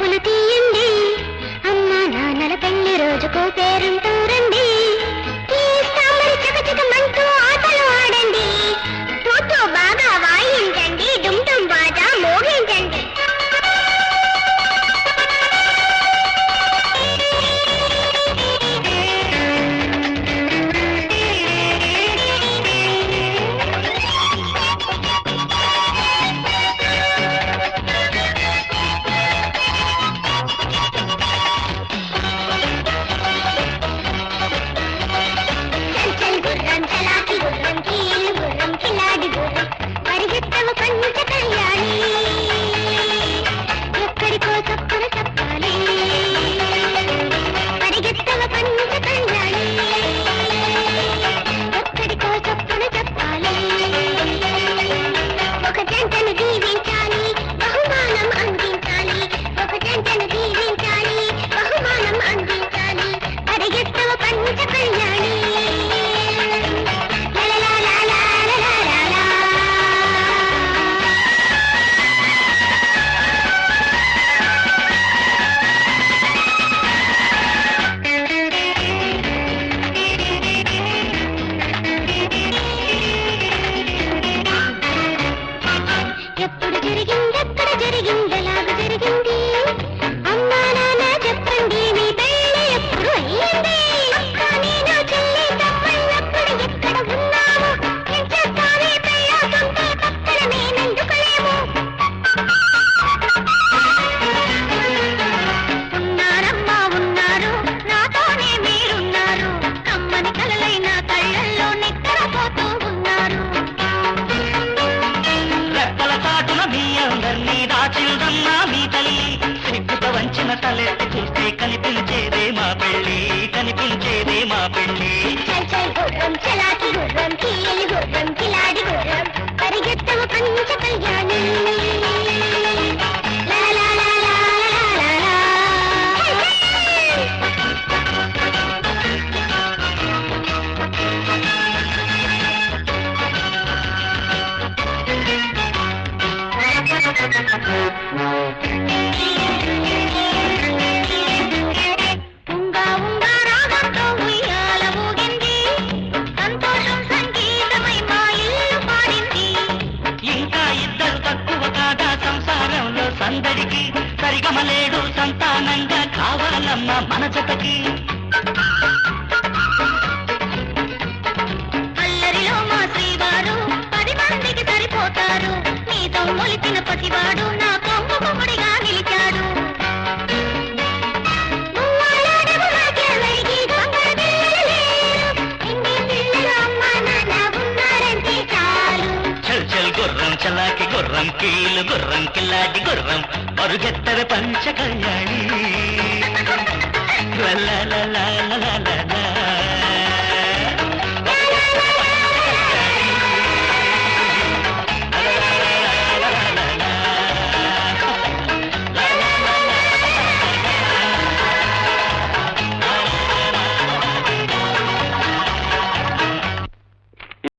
పులు తీయండి. అమ్మా నాన్నల పెళ్ళి రోజుకు పేరుంట మాటలే చూస్తే కలిపిలిచే అందరికీ సరిగమలేడు సంతానంగా కావాలమ్మ మన చెతకి అల్లరిలో మా శ్రీవారు పది మందికి సరిపోతారు. నీతో మొలిచిన పసివాడు నా కొంగు గుర్రం కీలు గుర్రం కిల్లాడి గుర్రం పరుగెత్తర పంచ కళ్యాణి. లల్లా